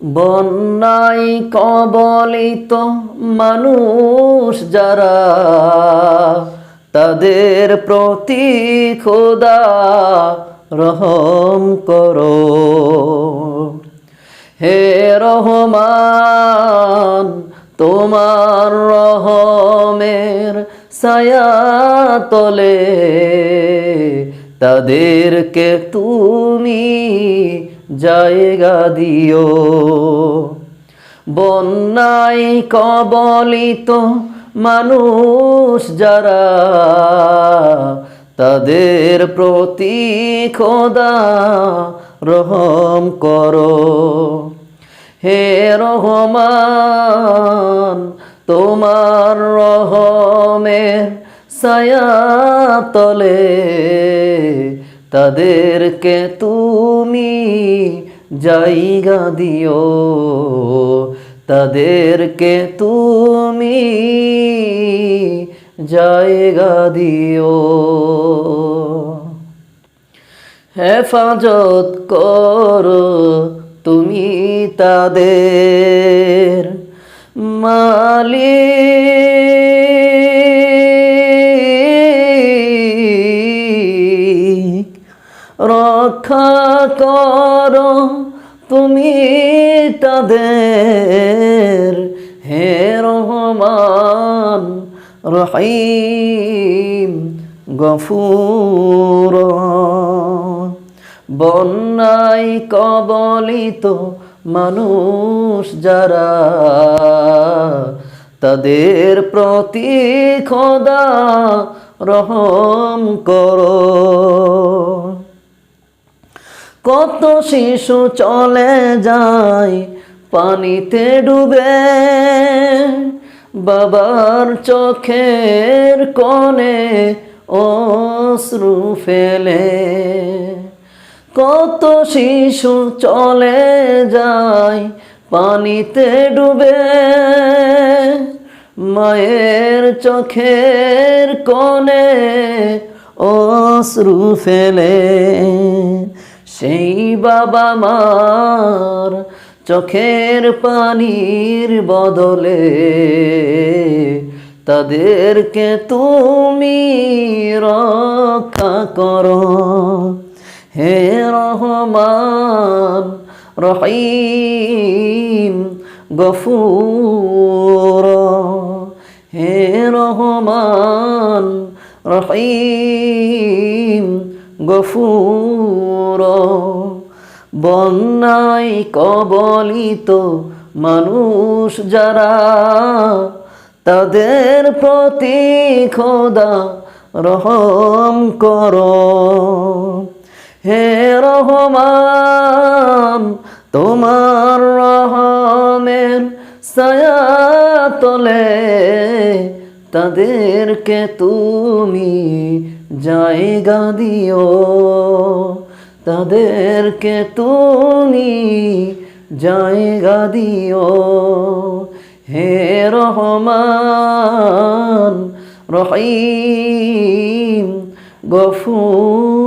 বন্যায় কবলিত মানুষ যারা, তাদের প্রতি খোদা রহম করো। হে রহমান, তোমার রহমের ছায়া তলে, তাদেরকে তুমি জায়গা দিও। বন্যায় কবলিত মানুষ যারা, তাদের প্রতি খোদা রহম করো। হে রহমান, তোমার রহমের ছায়া তলে তাদেরকে তুমি জায়গা দিও। তাদেরকে তুমি জায়গা দিও। হেফাজত করো তুমি তাদের মালিক। রক্ষা কর তুমি তাদের। হে রহমান, রহিম, গফুর। বন্যায় কবলিত মানুষ যারা, তাদের প্রতি খোদা রহম করো। কত শিশু চলে যায়, পানিতে ডুবে। বাবার চোখের কোণে অশ্রু ফেলে। কত শিশু চলে যায়, পানিতে ডুবে। মায়ের চোখের কোণে অশ্রু ফেলে। সেই বাবা মার চোখের পানির বদলে তাদেরকে তুমি রক্ষা করো। হে রহমান, রহিম, গফুর। হে রহমান, রহিম। গফুর। বন্যায় কবলিত মানুষ যারা, তাদের প্রতি খোদা রহম কর। হে রহমান, তোমার রহমের ছায়া তলে তাদেরকে তুমি জায়গা দিও। তাদেরকে তুমি জায়গা দিও। হে রহমান রহিম গফুর।